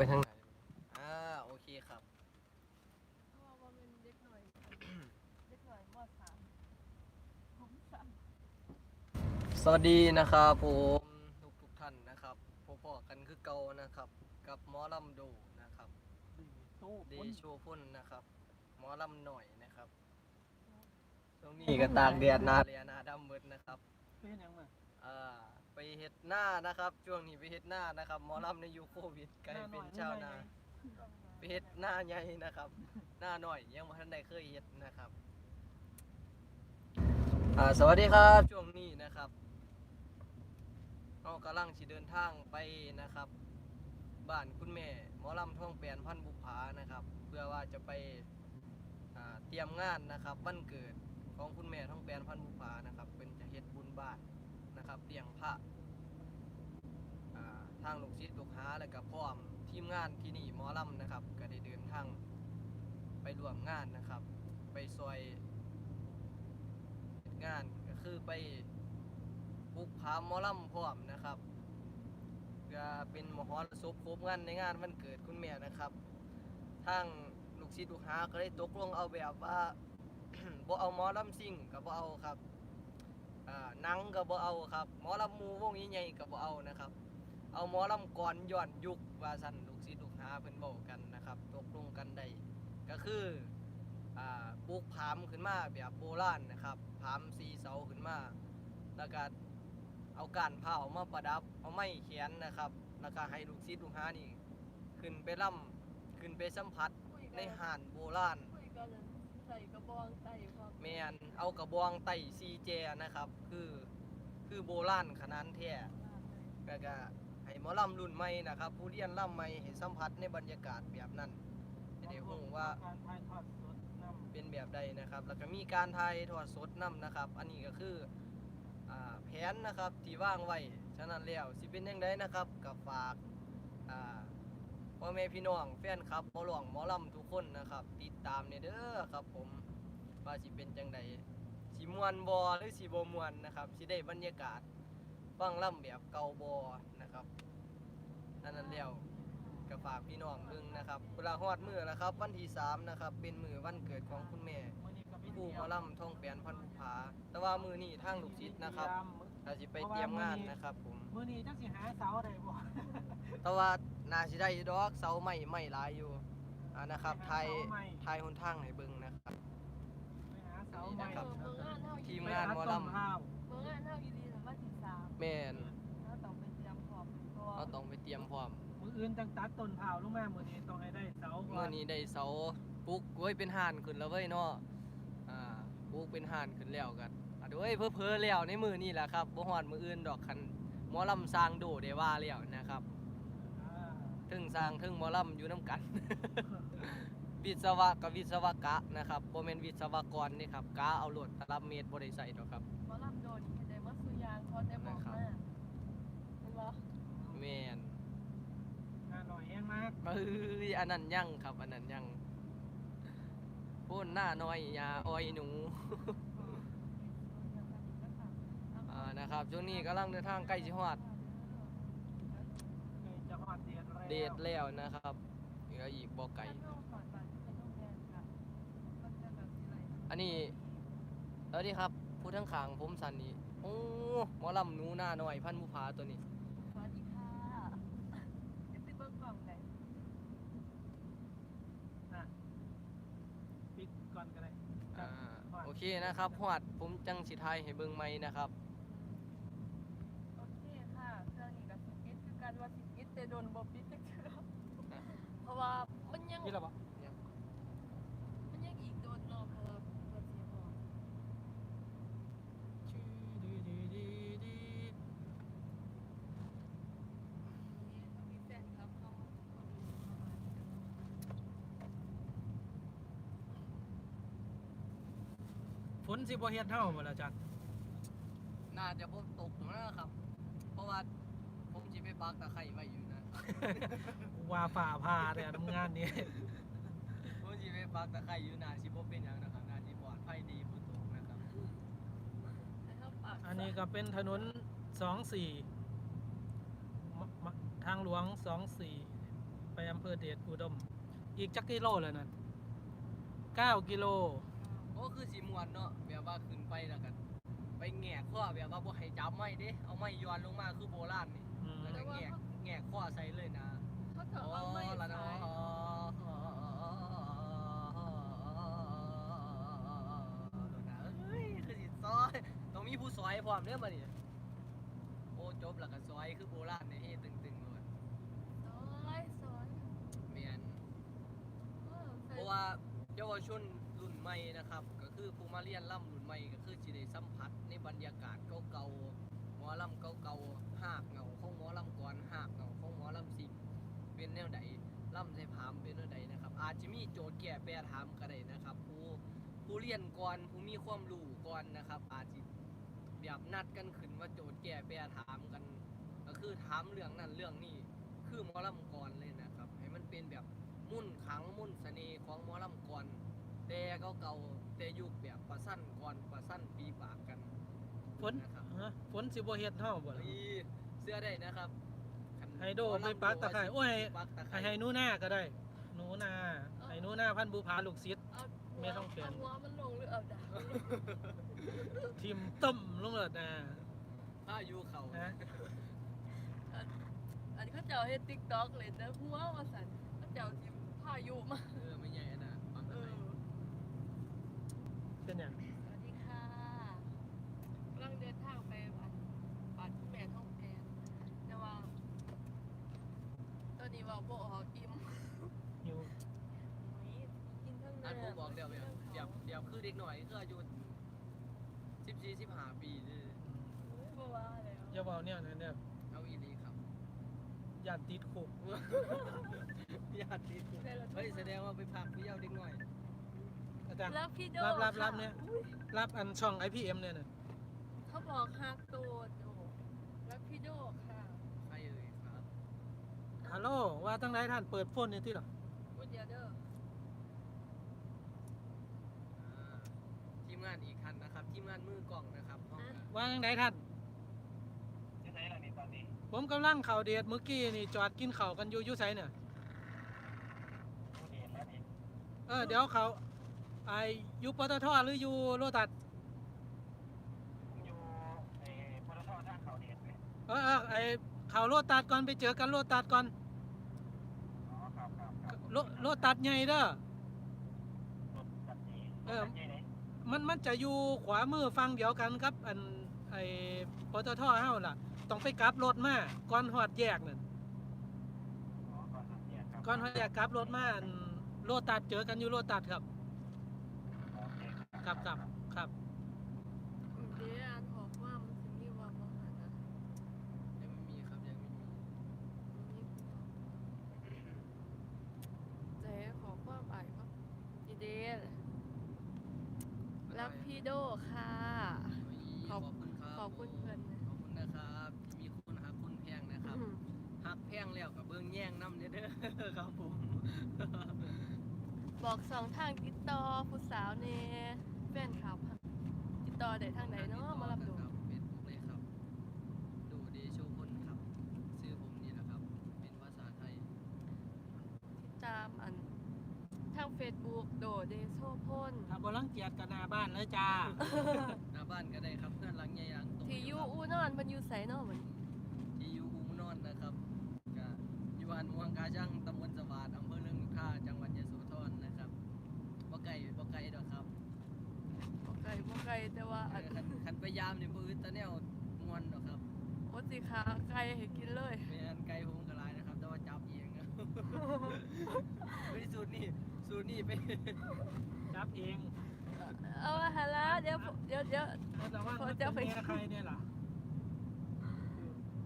ไปทางไหนอ่าโอเคครับเพราะว่ามันเด็กหน่อยเด็กหน่อยมอสามผมสามสวัสดีนะครับผมทุกทุกๆท่านนะครับพบๆกันคือเก่านะครับ กับหมอลำโดนะครับโต้เดคนโชพุ่นนะครับหมอลำหน่อยนะครับตรงนี้ก็ตากแดดหนาเรียหนาดำมืดนะครับเป็นหยังมาอ่าไป เฮ็ดหน้านะครับ ช่วงนี้ไปเฮ็ดหน้านะครับหมอลำในยุคโควิดกลายเป็นชาวนาไปเฮ็ดหน้าใหญ่นะครับ หน้าหน่อยยังบ่ทันได้เคยเฮ็ดนะครับอ่าสวัสดีครับช่วงนี้นะครับเรากำลังสิเดินทางไปนะครับ บ้านคุณแม่หมอลำท่องแปลนพันบุภานะครับ เพื่อว่าจะไปอ่าเตรียมงานนะครับวันเกิดของคุณแม่ท่องแปลนพันบุภานะครับ เป็นจะเฮ็ดบุญบ้านนะครับเลี้ยงพระอ่า ทางลูกศิษย์ลูกหาแล้วก็พร้อมทีมงานที่นี่หมอลำนะครับ ก็ได้เดินทางไปร่วมงานนะครับ ไปซอยงานก็คือไปปลุกพามอลำพร้อมนะครับเพื่อเป็นมหรสพครบงานในงานวันเกิดคุณแม่นะครับทางลูกศิษย์ลูกหาก็ได้ตกลงเอาแบบว่าบ่เอาหมอลำซิ่งก็บ่เอาครับนังก็บ่เอาครับหมอลำหมูวงใหญ่ๆก็บ่เอานะครับ เอาหมอลำก่อนย้อนยุคว่าสั่นลูกศิษย์ลูกหาเพิ่นเว้ากันนะครับ ตกลงกันได้ก็คืออ่าปลูกผามขึ้นมาแบบโบราณนะครับผามสีเสาขึ้นมา แล้วก็เอาการเผามาประดับ เอาไม้เขียนนะครับ แล้วก็ให้ลูกศิษย์ลูกหานี่ ขึ้นไปล่ำขึ้นไปสัมผัสในห่านโบราณคุยกันเลยใส่กระบองใส่ความแมนเอากระบองไต่ซีเจนะครับ คือคือโบราณขนาดแท้ก็ก็ให้หมอลำรุ่นใหม่นะครับผู้เรียนลำใหม่ให้สัมผัสในบรรยากาศแบบนั้นจะได้รู้ว่าการถ่ายทอดสดนำเป็นแบบใดนะครับ แล้วก็มีการถ่ายทอดสดนํนะครับ อันนี้ก็คือแผนนะครับที่ว่างไว้ฉะนั้นแล้วสิเป็นยังไงนะครับกับฝากพ่อแม่พี่น้องแฟนครับหมอหลวงหมอลำทุกคนนะครับ ติดตามเนี่ยเด้อครับผมว่าสิเป็นจังใดสิมวนบอหรือสิบ่มวนนะครับสิได้บรรยากาศฟังล่ำแบบเกาบอนะครับ อันนั้นแล้วก็ฝากพี่น้องเบิ่งนะครับเวลาฮอดมือแล้วครับ วันที่สามนะครับเป็นมือวันเกิดของคุณแม่มื้อนี้ก็มีผู้หมอลำท่องแปลนพันธุภาแต่ว่ามือนี้ทางลูกศิษย์นะครับถ้าสิไปเตรียมงานนะครับผมมื้อนี้จักสิหาเสาได้บ่แต่ว่านาสิได้อยู่ดอกเสาใหม่ใหม่หลายอยู่อ่านะครับไทยไทยหนทางให้เบิ่งนะครับไปหาเสานี่ใหม่นะครับเมืองงานเท่าทีอีมหลีงานหมอลำไปหาต้นข้าวเมืองงานเท่าอีรีสามารถที่สามแม่น เพราะว่าเราต้องไปเตรียมพร้อมมื้ออื่นจังตัดต้นข้าวลงมามื้อนี้ต้องให้ได้เสาก่เมื่อนี้ได้เสาปลูกไว้เป็นห่านขึ้นแล้วเว้ยเนาะอ่าปลูกเป็นห่านขึ้นแล้วกันอะเดี๋ยวเอ้ยเพ้อๆแล้วในมือนี่แหละครับบ่ฮอดมืออื่นดอกคันหมอลำสร้างโดได้ว่าแล้วนะครับอ่าทึ่งสร้างทึ่งหมอลำอยู่น้ำกัน วิศวะกับวิศวกะนะครับโมเมนวิศวกรนี่ครับกะเอาโหลดตลับเมตรบริใส่ดอกครับ หมอลำโดนเห็นได้ว่าสุยางเขาได้บอกมาเป็นบ่ แมนงานหน่อยแห้งมากเอ้ยอันนั้นยังครับ อันนั้นยังพูนหน้าน้อยอยาอ้อยหนู อ่านะครับช่วงนี้กำลังเดินทางใกล้สิฮอดเอ้ยจะฮอดเดทแล้วเดทแล้วนะครับเหลืออีกบ่ไก่ อันนี้เออดีครับผู้ทั้งขางผมสันนี่โอ้หมอลำหนูหน้าน้อย พันมุภาตัวนี้ สวัสดีค่ะจะไปเบิ่งกล่องไหน น่ะปิดก่อนก็ได้ อ่าโอ เคนะครับฮอดผมจังสิทายให้เบิ่งใหม่นะครับ โอเคค่ะเครื่องนี้ก็สิปิดคือการว่าสิปิดแต่โดนบ่ปิดจักเทื่อเพราะว่ามันยัง นี่แล้วบ่มันยังอีกโดนรอบเพราะว่าเปิดเสียงออกนี่ต้องมีแฟนครับเข้ามาเข้ามา ฝ นสิบ่เฮ็ดเฮาบ่ล่ะจักน่าจะพบตกนะครับ เพราะว่าผมจะไปปักตะไคร้ไว้อยู่นะ ว่าฝ่าผ่าแต่ทำงานนี้ ผมจะไปปักตะไคร้อยู่นาสิบ่เป็นหยังนะครับนาสิปลอดภัยดีบ่ตกนะครับให้เขาปากอันนี้ก็เป็นถนนสองสี่มมทางหลวงสองสี่ไปอำเภอเดชอุดม อีกจักกิโลแล้วนั่นเก้ากิโลโอ้คือสีมวนเนาะแบบว่าขึ้นไปแล้วกันไปแง่ข้อแบบว่าบ่ให้จับไม้เด้เอาไม้ย้อนลงมาคือโบราณนี่อืมแล้วก็แง่แง่ข้อใส่เลยนะเขาจะอ๋อเอาไม่ละใส่เนาะเอ้ยคือสิซอยต้องมีผู้ซอยพร้อมเด้อบัดนี้โอ้จบแล้วก็ซอยคือโบราณนี่เฮ้ตึงๆเลยซอยซอยแม่นเออใส่เพราะว่าเยาวชนรุ่น ใหม่นะครับ ก็คือผู้มาเรียนล่ำรุ่นใหม่ก็คือสิได้สัมผัสในบรรยากาศเก่าๆหมอลำเก่าๆหากเงาของหมอลำก่อนหากเงาของหมอลำสิงเป็นแนวใดล่ำใส่ผามเป็นแนวใดนะครับ อาจจะมีโจทย์แก่แปรถามก็ได้นะครับ ผู้ผู้เรียนก่อนผู้มีความรู้ก่อนนะครับ อาจจะแบบนัดกันขึ้นว่าโจทย์แก่แปรถามกัน ก็คือถามเรื่องนั้นเรื่องนี้คือหมอลำก่อนเลยนะครับ ให้มันเป็นแบบมุ่นขังมุ่นเสน่ห์ของหมอลำก่อน แต่เก่าๆแต่ยุคแบบประสั้นก่อนประสั้นปีปากกันฝนนะครับฮะฝนสิบ่เฮ็ดเฮาบ่ล่ะอีเสื้อได้นะครับคันไฮโดไปปักตะไคร้โอ้ยปักตะไคร้ให้ให้หนูหน้าก็ได้หนูนาให้หนูหน้าพันธุ์บุพาลูกศิษย์ เอาแม่ต้องเปลี่ยนาหัวมันลงหรือเอาดาบทิมต้มลงเลยนะผ้ายูเขานะ อันนี้เขาเจ้าเฮ็ดติ๊กต็อกเลยแต่หัวว่าสั่นเขาเจ้าสิพายุมา เออไม่ใหญ่นะปัก เอ ตะไคร้ อ เป็นหยังสวัสดีค่ะกำลังเดินทางไปวัดวัดแม่ท่องแกนแต่ว่า ตอนนี้เว่าบ่ออกอิ่มอยู่นี่กินทั้งอันผมน้ำบอกเดี๋ยวแบบเดี๋ยวเดี๋ยวคือเด็กหน่อยคืออายุสิบสี่สิบห้าปีเด้อเฮ้ยบ่ว่าแล้วอย่าเว้าเนี่ยนะเนี่ยเอาอีหลีครับย่านติดคุกญาติดีเฮ้ยแสดงว่าไปพักพี่เยาเด็กหน่อยอา จารย์แล้วพี่โดรับรับรับค่ะเนี่ยอุ๊ยรับอันช่อง IPM เนี่ยน่ะเขาบอกฮักโตโดแล้วพี่โดค่ะใครเอ่ยครับฮัลโหลว่าตั้งไหนท่านเปิดโฟนนี่ที่หรอพูดเดียวเด้ออ่าทีมงานอีกคันนะครับ ทีมงานมือกล่องนะครับห้องอะว่าตั้งไหนท่านที่ไหนล่ะนี่ตอนนี้ผมกำลังเข่าวเดทเมื่อกี้นี่จอดกินข้าวกันอยู่อยุไสเนี่ยผู้เห็นแล้วนี่เออเดี๋ยวเขา ไออยู่ปตทหรืออยู่โลตัสอยู่ไอ้ปตททางเขาเด็ดไหมเออเออไอข่าวโลตัสก่อนไปเจอกันโลตัสก่อนอ๋อครับครับครับโลโลตัสใหญ่เด้อ รถตัดนี้เออ รถตัดนี้ไหนมันมันจะอยู่ขวามือฟังเดียวกันครับ อันไอปตทเฮาล่ะ ต้องไปกลับรถมาก่อนฮอดแยกนั่นอ๋อก่อนตัดเนี่ยครับก่อนฮอดแยกกลับรถมาอันโลตัสเจอกันอยู่โลตัสครับโอเคครับครับครับเดี๋ยวอ่านบอกว่ามันสิมีว่าบ่หันนะยังไม่มีครับยังไม่มีเจ๊ขอความอ่านครับดีเดลรับพี่โดค่ะขขออบบคุณครับขอบคุณเพิ่นนะขอบคุณนะครับที่มีคุณฮักคุณแพงนะครับอืมฮักแพงแล้วกับเบิ้งแย่งน้ำเด้อเด้อครับผมบอกสองทางติดต่อผู้สาวเน่ แฟนคลับค่ะติดต่อได้ทางไหนเนาะมารับดูครับเฟซบุ๊กเลยครับ ดูเดโชพลครับชื่อผมนี่แหละครับ เป็นภาษาไทย ติดตามอันทาง Facebook โดเดโซพ่นถ้าบ่รังเกียจกันหน้าบ้านเลยจ้า หน้าบ้านก็ได้ครับเพื่อนหลังใหญ่หลังตรงที่อยูครับอูนอนมันอยู่ไสเนาะมันที่อยู่อูมนอนนะครับก็อยู่บ้านม่วงกาจังตำบลสวัสดิ์อำเภอเรืองท่าจังหวัดยโสธรนะครับบ่ไกลบ่ไกลดอกครับบ่ไกลบ่ไกลแต่ว่าอันคันคันไปยามนี่บ่อึดแตะแนวม่วนดอกครับโอสิขาไก่ให้กินเลยแม่นไกลผมก็หลายนะครับ แต่ว่าจับเองนะเฮ้ยสูตรนี่สูตรนี่ไปจับเองเอาละฮะละเดี๋ยวเดี๋ยวเดี๋ยวแต่ว่าพอมันจะเป็นไปแม่ใครเนี่ยล่ะ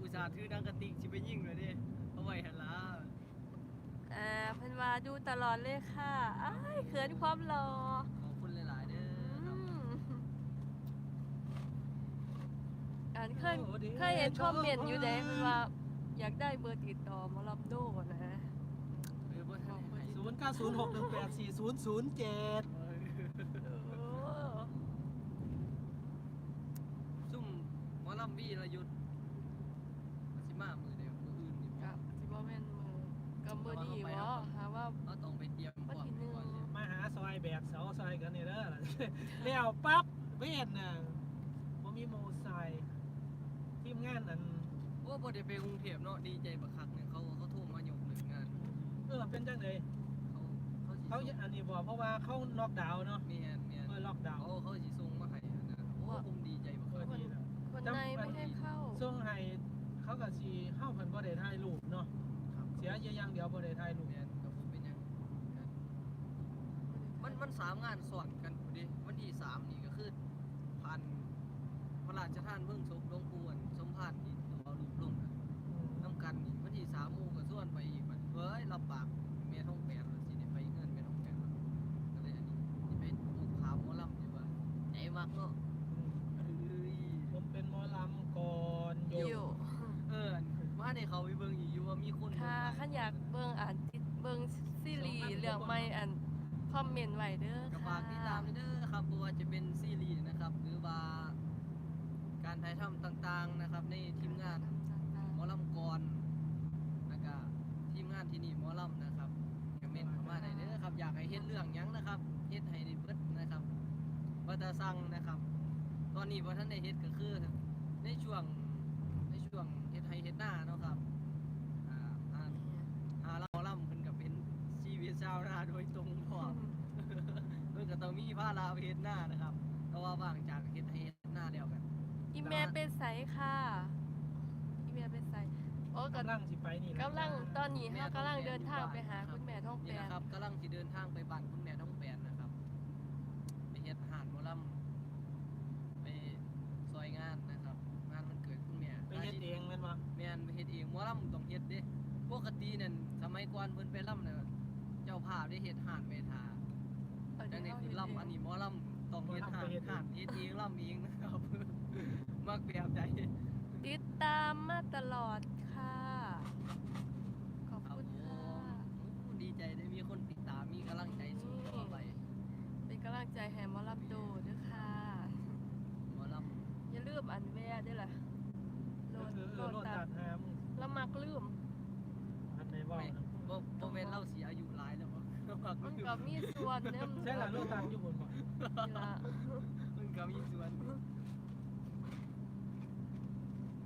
อุตส่าห์ถือดังกระติกสิไปยิงเลยดิเอาไว้หั่นล่ะอ่าเพิ่นว่าดูตลอดเลยค่ะอ้ายเขินความรอ นเคยเคยเห็นคอมเมนต์อยู่เด้มันว่า อยากได้เบอร์ติดต่อหมอลำโดนะศูนย์เก้าศูนย์หกหนึ่งแปดสี่ศูนย์ศูนย์เจ็ดซุ่มมอลำวีระยุทธ์สิมามือเดียวมืออื่นนี่คบ่รับที่ว่แม่นมือกับเบอร์ดีวะหะว่าต้องไปเตรียมก่อนมาหาซอยแบกเสาซอยกันเนี่ยเด้อแล้วปั๊บเว้นน่มันมีโมไซ ทีมงานนั้นโอ้บ่ได้ไปกรุงเทพเนาะดีใจบักคักเนี่ยเขาเขาโทรมายกเลิกงานเออเป็นจังไดเขาเขาสิเขาอันนี้บอกเพราะว่าเขาล็อกดาวน์เนาะเมียนเมียนเออล็อกดาวน์เขาเขาสิส่งมาให้อะนะโอ้ผมดีใจบักเอคัอกดีแล้วคนในไม่ให้เข้า ส่งให้เขาก็สิเฮาเพิ่นบ่ได้ถ่ายรูปเนาะครับเสียอย่างเดียวบ่ได้ถ่ายรูปเมียนกับผมเป็นหยังมันมันสามงานสอนกันพอดีวันที่สามนี่ก็คือพันพระราชทานเบิ่งศพหลวงปู่อั่นสม ภารที่ตัวรูปลงน่ะน้ำกันนี่วันที่สามหมูก็ส่วนไปอีกมันเฮ้ยรับปากเมียท้องแปดแล้วสิได้ไปเงินเมียท้องแปดแล้วก็เลยอันนี้สิไปปลูกขาวหมอลำดีกว่าใจมักเนาะ สั่งนะครับ ตอนนี้ว่าท่านได้เฮ็ดก็คือ ในช่วงในช่วงเฮ็ดไห้เฮ็ดหน้าเนาะครับอ่าอ่าอ่าเราล่ำเพิ่นก็เป็นชีวิตชาวนาโดยตรงพร้อมเพิ่นก็ต้องมีภาระไปเฮ็ดหน้านะครับเพราะว่าว่างจากเฮ็ดไห้เฮ็ดหน้าแล้วกันอีเมลเป็นไสค่ะ อีเมลเป็นไสโอ้ก็กำลังสิไปนี่แหะกำลังตอนนี้เฮากำลังเดินทางไปหาคุณแม่ท้องแปนี่นนะครับกำลังสิเดินทางไปบ้านคุณแม่ท้องแปนนะครับ ไปเฮ็ดอาหารหมอลำไปซอยงานนะครับ งานมันเกิดคุณแม่ ไปเฮ็ดเองแม่นบ่ แม่นไป เฮ็ดเองหมอลำต้องเฮ็ดเด้ปกตินั่นสมัยก่อนเพิ่นไปลำน่ะเจ้าภาพได้เฮ็ดหานเมทาดังนี้นคือเาลำอันนี้หมอลำต้องเฮ็ดหานหานเฮ็ดเองลำเองนะครับมักแบบใดติดตามมาตลอดค่ะ ขอบ ครับ คุณ ผ ค่ะ มดีใจได้มีคนติดตามมีกำลังใจสู้ต่อไป เป็นกำลังใจให้หมอรับโดด้วยค่ะ หมอล อย่าลืมอันแวะด้วยล่ะโหลด เออ โห เอ ล อ ด โลด ตั ตั ด ดหามึง แล้วมักลืม อันไหนำ เว้า ไม่ นะ บ่บ่แม่นเราสิอายุหลายแล้วบ่ มั กมันอยู่ก็มีส่วนเนี่ยมันใช่ล่ะโลดตัดอยู่บนบ่นี่ล่ะมันก็มีส่วน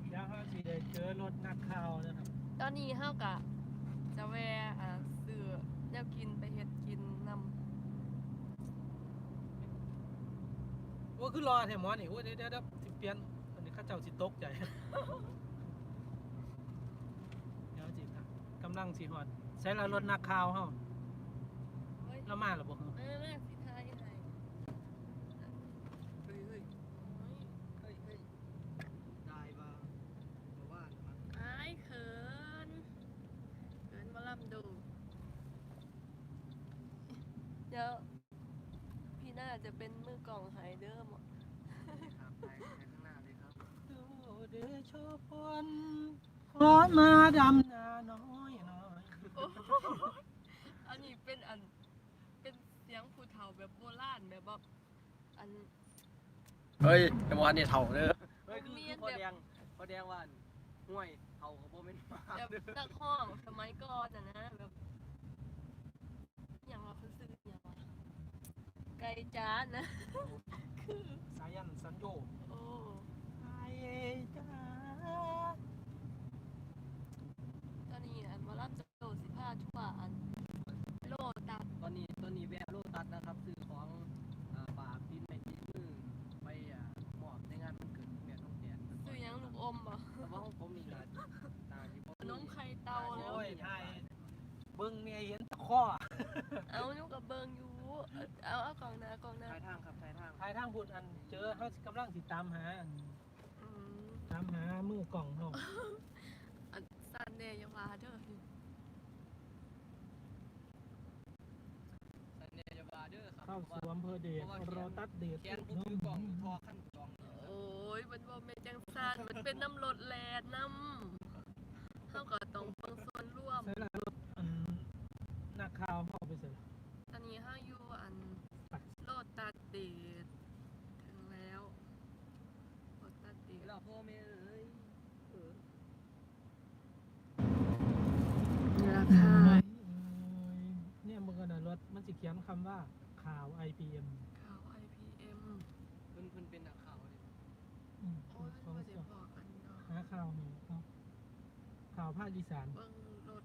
เดี๋ยวเฮาสิได้เจอรถนักข่าวนะครับตอนนี้เฮากะจะแวะอ่าซื้อแนวกินไปเฮ็ดกินนำโอ้คือรอแท้หมอนี่โอ้เดี๋ยวเดี๋ยวเดี๋ยวสิเปลี่ยนอันนี้เขาเจ้าสิตกใจ เดี๋ยวสิครับกำลังสิฮอดใช้ละรถนักข่าวเฮา เฮ้ยแล้วมาแล้วบ่แม่แม่สิทายให้เฮ้ยเฮ้ยเฮ้ยเฮ้ยได้บ่บ่ว่ามันอายเขินเขินบ่ลำดู เดี๋ยว พี่น่าจะเป็นมือกล่องไฮเดอร์หมดครับไปไปข้างหน้าเลยครับโอ้เดชะพรขอมาดำนาน้อยน้อย อันนี้เป็นอันาแบบโบราณแบบว่าอันเฮ้ยแต่ว่าเนี่ยเถ่าเด้อเฮ้ยคือมีคืออันพอแบบแดงพอแดงว่าอั่นห่วยเถ่ากับโบเป็นหมาแบบเด้อนักห้องสมัยก่อนอะนะแบบอย่างว่าเขาซื้ออย่างว่าไก่จานนะสายันสัญโยโอ้ไอ้จ้าตอนนี้อันมารับโจสิผ้าทั่วอันโลตัดตอนนี้ตอนนี้แวะโลตัสนะครับซื้อของอ่าฝากดินในดินมือไปอ่ามอบในงานวันเกิดคุณแม่ท้องแดนซื้อหยังลูกอมบ่แต่ว่าของผมนี่ก็น่าสิบ่ขนมไข่เตาแล้วโอ้ยไทยเบิ่งเนี่ยเห็นตะข้อเอานุกับเบิงอยู่เอาเอากล่องหน้ากล่องหน้าทายทางครับทายทางทายทางบุญอันเจอเขากำลังสิตามหาอันอืมตามหามือกล่องเฮาอันซันเดย์อยาว่าเด้อนี่ สัน เนยบาเด้อครับเข้าสู่อำเภอเดชรอตัดเดชแกนผมอยู่กล่องทอขั้นจองโอ้ยมันบ่แม่นจังซั่นมันเป็นน้ำรถแลดน้ำเฮาก็ต้องเบิ่งส่วนร่วมใส่ละรถอันนักข่าวเฮาไปใส่ตอนนี้เฮาอยู่อันโลตัดเดชถึงแล้วโลตัดเดเวชลาพ่อแม่เอ้ยเออ นี่ล่ะค่ะ เนี่ยมันก็น่ะรถมันสิเขียนคำว่าขข่าว IPM ข่าว IPM เพิ่นเพิ่นเป็นนักข่าวเลยอืมโอ้ยของว่าสสิองพอกันเนาะหาข่าวหนึ่งครับข่าวภาคอีสาน เบิ่งรถ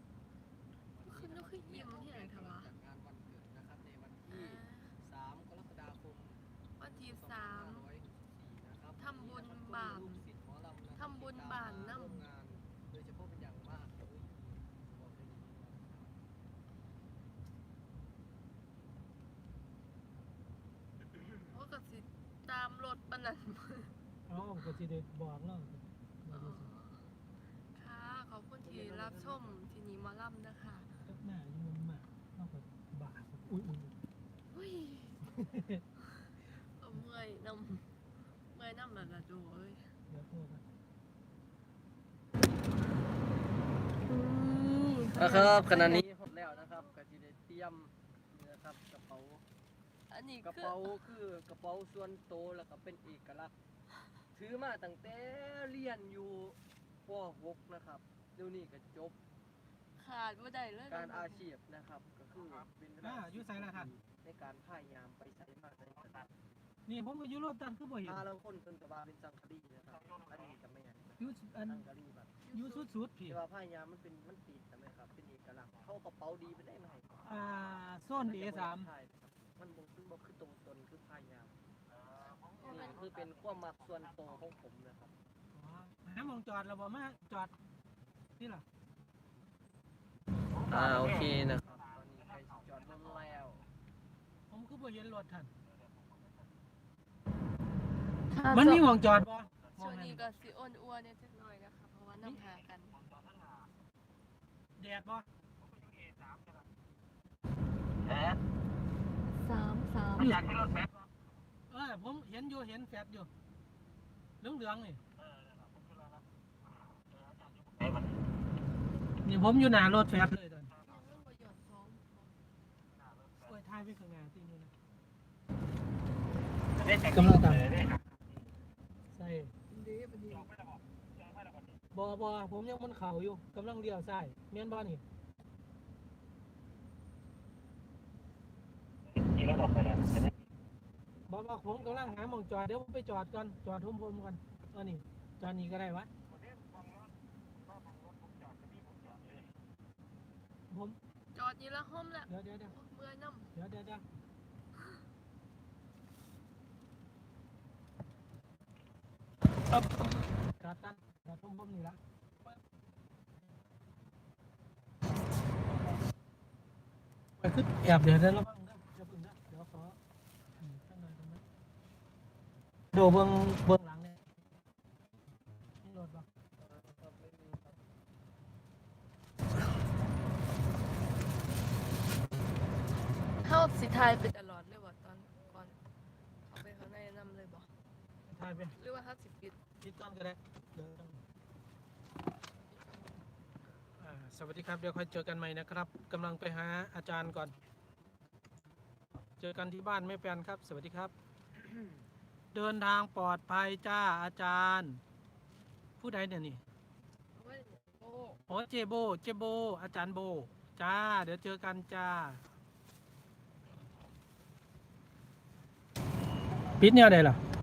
ขึ้นแล้วคือยิ้มที่ไหนทวะจัดงานวันเกิดนะครับในวันที่ อ่า 3 กรกฎาคม วันที่สาม 2564นะครับ ทำบุญบาป ลูกศิษย์หมอลำนะครับ ทำบุญบาปนำ ร่วมงานโดยเฉพาะเป็นอย่างมากเลยบอกได้ดีมากครับ โอ้ก็สิตามรถปา นนั้นอ๋อก็สิได้บอกเนาะอ๋อค่ะ ขอบคุณที่รับชมที่นี่หมาล่ำนะคะกับหน้าอยู่มันมากนอกจากบาอุ้ยอุ้ยอุ้ยเอาเมื่อยนำเมื่อยนำแล้วล่ะดูเอ้ยเดี๋ยวโทษกันนะครับขณะนี้หมดแล้วนะครับก็สิได้เตรียมนี่นะครับกระเป๋า อันนี้กระคือเป๋าคือกระเป๋าส่วนโตวแล้วก็เป็นเอกลักษณ์ถือมาตั้งแต่เรียนอยู่ป .6 นะครับเดี๋ยวนี้ก็จบขาดบ่ได้เลยการอาชีพนะครับ ก็คือเป็นเวลอ่าอยู่ไสล่ะท่าน ในการพยายามไปใส่มาใส่กันนี่ผมก็อยู่รถตันคือบ่เห็นถ้าลางคนเพิ่นก็ว่าเป็นสังคดีนะครับอันนี้ก็ไม่นอยู่อันสังคดีแบบอยู่สุดๆพี่ที่ว่าพยายามมันเป็นมันติดใช่ไหมครับเป็นเอกลักษณ์เข้ากระเป๋าดีไปได้ไหม อ่าโซน A3 ใช่ครับ มันบ่มันบ่คือตรงตนคือพยายามนี่คือเป็นความมักส่วนตัวของผมนะครับอ๋อหาหมองจอดแล้วบ่มาจอดนี่ล่ะอ่าโอเคนะครับตอนนี้ใกล้สิจอดรถแล้วผมคือบ่เห็นรถท่านถ้ามันมีช่วงหมองจอดบ่มช่อวงงนั้นนี้ก็สิอ้วนอ้วนๆเนี่ยจักหน่อยนะคะเพราะว่าน้ำหากันแดดบ่ สามสามอยากที่รถแฟนเออผมเห็นอยู่เห็นแฟดอยู่เหลืองๆนี่นี่ผมอยู่หน้ารถแฟดเลยตอนยังบ่หยอดท้องโอ้ยถ่ายไปข้างหน้าติอยู่นกำลังตาตามใส่บ่ดีบ่บ่ผมยังมันเข่าอยู่กำลังเลี้ยวซ้ายแม่นบ่นี่ที่ เราบอกไปแล้วบ่บ่ผมกำลังหาหมองจอดเดี๋ยวผมไปจอดก่อนจอดผมผมก่อนเออนี่จอดนี่ก็ได้วะผมจอดนี่ละห่มละเดี๋ยวเดี๋ยวเดี๋ยวเมื่อยน้ำเดี๋ยวเดี๋ยวเดี๋ยวจอดกันจอดผมผมนี่ละไปขึ้นแอบเดี๋ยวเดี๋ยวระวังนะอย่าเพึ่งนะเดี๋ยวขออืมข้างในตรงนั้น ดูเบื้องเบื้องหลังเนี่ยนี่รถปะเข้าสิทายไปตลอดเลยบ่ตอนก่อนเข้าไปข้างในนำเลยบ่ถ่ายไปหรือว่าถ้าสิปิดคิดก่อนก็ได้เดี๋ยวต้องอ่าสวัสดีครับ เดี๋ยวค่อยเจอกันใหม่นะครับกำลังไปหาอาจารย์ก่อน เจอกันที่บ้านไม่แปลนครับ สวัสดีครับ เดินทางปลอดภัยจ้าอาจารย์ ผู้ใดเนี่ยนี่เอาไว้โอ้โอ้เจโบ เจโบ อาจารย์โบ จ้า เดี๋ยวเจอกันจ้า ปิดเนี่ยอะไรล่ะโอ้ยเออ